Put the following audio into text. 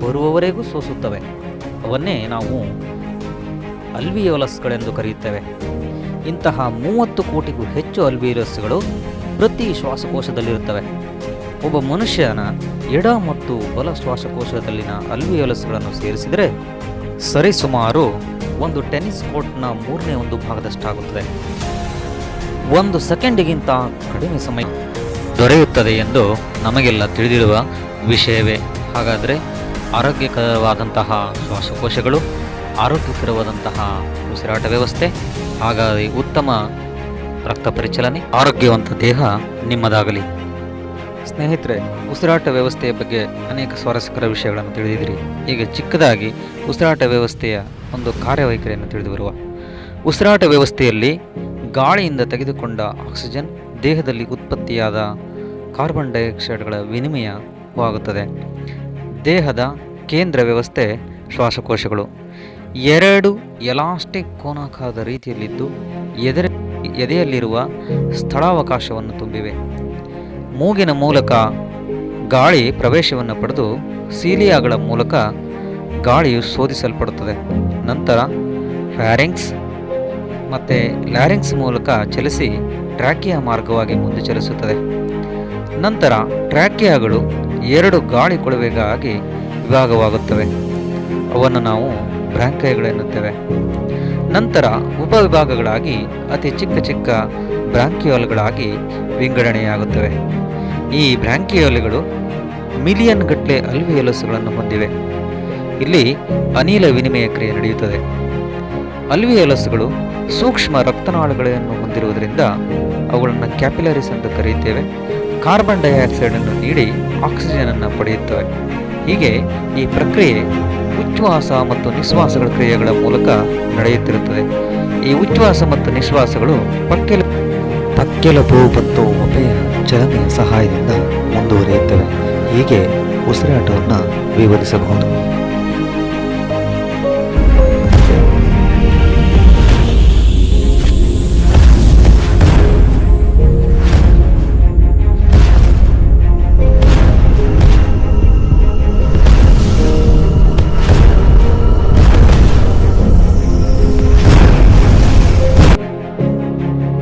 ಬರುವವರೆಗೂ ಸೋಸುತ್ತವೆ. ಅವನ್ನೇ ನಾವು ಅಲ್ವಿಯೋಲಸ್ಗಳೆಂದು ಕರೆಯುತ್ತೇವೆ. ಇಂತಹ ಮೂವತ್ತು ಕೋಟಿಗೂ ಹೆಚ್ಚು ಅಲ್ವಿಯೋಲಸ್ಗಳು ಪ್ರತಿ ಶ್ವಾಸಕೋಶದಲ್ಲಿರುತ್ತವೆ. ಒಬ್ಬ ಮನುಷ್ಯನ ಎಡ ಮತ್ತು ಬಲ ಶ್ವಾಸಕೋಶದಲ್ಲಿನ ಅಲ್ವಿಯೋಲಸ್ಗಳನ್ನು ಸೇರಿಸಿದರೆ ಸರಿಸುಮಾರು ಒಂದು ಟೆನ್ನಿಸ್ ಕೋರ್ಟ್ನ ಮೂರನೇ ಒಂದು ಭಾಗದಷ್ಟಾಗುತ್ತದೆ. ಒಂದು ಸೆಕೆಂಡಿಗಿಂತ ಕಡಿಮೆ ಸಮಯ ದೊರೆಯುತ್ತದೆ ಎಂದು ನಮಗೆಲ್ಲ ತಿಳಿದಿರುವ ವಿಷಯವೇ. ಹಾಗಾದರೆ ಆರೋಗ್ಯಕರವಾದಂತಹ ಶ್ವಾಸಕೋಶಗಳು, ಆರೋಗ್ಯಕರವಾದಂತಹ ಉಸಿರಾಟ ವ್ಯವಸ್ಥೆ, ಹಾಗಾಗಿ ಉತ್ತಮ ರಕ್ತ ಪರಿಚಲನೆ, ಆರೋಗ್ಯವಂತ ದೇಹ ನಿಮ್ಮದಾಗಲಿ. ಸ್ನೇಹಿತರೆ, ಉಸಿರಾಟ ವ್ಯವಸ್ಥೆಯ ಬಗ್ಗೆ ಅನೇಕ ಸ್ವಾರಸ್ಯಕರ ವಿಷಯಗಳನ್ನು ತಿಳಿದಿದ್ದೀರಿ. ಈಗ ಚಿಕ್ಕದಾಗಿ ಉಸಿರಾಟ ವ್ಯವಸ್ಥೆಯ ಒಂದು ಕಾರ್ಯವೈಖರಿಯನ್ನು ತಿಳಿದು ಬರುವ ಉಸಿರಾಟ ವ್ಯವಸ್ಥೆಯಲ್ಲಿ ಗಾಳಿಯಿಂದ ತೆಗೆದುಕೊಂಡ ಆಕ್ಸಿಜನ್, ದೇಹದಲ್ಲಿ ಉತ್ಪತ್ತಿಯಾದ ಕಾರ್ಬನ್ ಡೈಆಕ್ಸೈಡ್ಗಳ ವಿನಿಮಯವಾಗುತ್ತದೆ. ದೇಹದ ಕೇಂದ್ರ ವ್ಯವಸ್ಥೆ ಶ್ವಾಸಕೋಶಗಳು. ಎರಡು ಎಲಾಸ್ಟಿಕ್ ಕೋನಾಕಾರದ ರೀತಿಯಲ್ಲಿದ್ದು ಎದೆ ಎದೆಯಲ್ಲಿರುವ ಸ್ಥಳಾವಕಾಶವನ್ನು ತುಂಬಿವೆ. ಮೂಗಿನ ಮೂಲಕ ಗಾಳಿ ಪ್ರವೇಶವನ್ನು ಪಡೆದು ಸೀಲಿಯಾಗಳ ಮೂಲಕ ಗಾಳಿಯು ಶೋಧಿಸಲ್ಪಡುತ್ತದೆ. ನಂತರ ಫ್ಯಾರಿಂಗ್ಸ್ ಮತ್ತು ಲ್ಯಾರಿಂಗ್ಸ್ ಮೂಲಕ ಚಲಿಸಿ ಟ್ರ್ಯಾಕಿಯ ಮಾರ್ಗವಾಗಿ ಮುಂದೆ ಚಲಿಸುತ್ತದೆ. ನಂತರ ಟ್ರ್ಯಾಕಿಯಾಗಳು ಎರಡು ಗಾಳಿ ಕೊಳವೆಗಾಗಿ ವಿಭಾಗವಾಗುತ್ತವೆ. ಅವನ್ನು ನಾವು ಬ್ರಾಂಕೈಗಳೆನ್ನುತ್ತೇವೆ ನಂತರ ಉಪವಿಭಾಗಗಳಾಗಿ ಅತಿ ಚಿಕ್ಕ ಚಿಕ್ಕ ಬ್ರಾಂಕಿಯೋಲ್ಗಳಾಗಿ ವಿಂಗಡಣೆಯಾಗುತ್ತವೆ. ಈ ಬ್ರಾಂಕಿಯೋಲ್ಗಳು ಮಿಲಿಯನ್ ಗಟ್ಟಲೆ ಅಲ್ವಿಯಲಸ್ಗಳನ್ನು ಹೊಂದಿವೆ. ಇಲ್ಲಿ ಅನಿಲ ವಿನಿಮಯ ಕ್ರಿಯೆ ನಡೆಯುತ್ತದೆ. ಅಲ್ವಿಯಲಸ್ಗಳು ಸೂಕ್ಷ್ಮ ರಕ್ತನಾಳಗಳನ್ನು ಹೊಂದಿರುವುದರಿಂದ ಅವುಗಳನ್ನು ಕ್ಯಾಪಿಲರೀಸ್ ಎಂದು ಕರೆಯುತ್ತೇವೆ. ಕಾರ್ಬನ್ ಡೈಆಕ್ಸೈಡ್ ಅನ್ನು ನೀಡಿ ಆಕ್ಸಿಜನ್ ಅನ್ನು ಪಡೆಯುತ್ತವೆ. ಹೀಗೆ ಈ ಪ್ರಕ್ರಿಯೆ ಉಚ್ಛ್ವಾಸ ಮತ್ತು ನಿಶ್ವಾಸಗಳ ಕ್ರಿಯೆಗಳ ಮೂಲಕ ನಡೆಯುತ್ತಿರುತ್ತದೆ. ಈ ಉಚ್ಛ್ವಾಸ ಮತ್ತು ನಿಶ್ವಾಸಗಳು ಪಕ್ಕೆಲು ಪಕ್ಕೆಲುಬು ಮತ್ತು ಒಪೆಯ ಚಲನೆಯ ಸಹಾಯದಿಂದ ಮುಂದುವರಿಯುತ್ತವೆ. ಹೀಗೆ ಉಸಿರಾಟವನ್ನು ವಿವರಿಸಬಹುದು.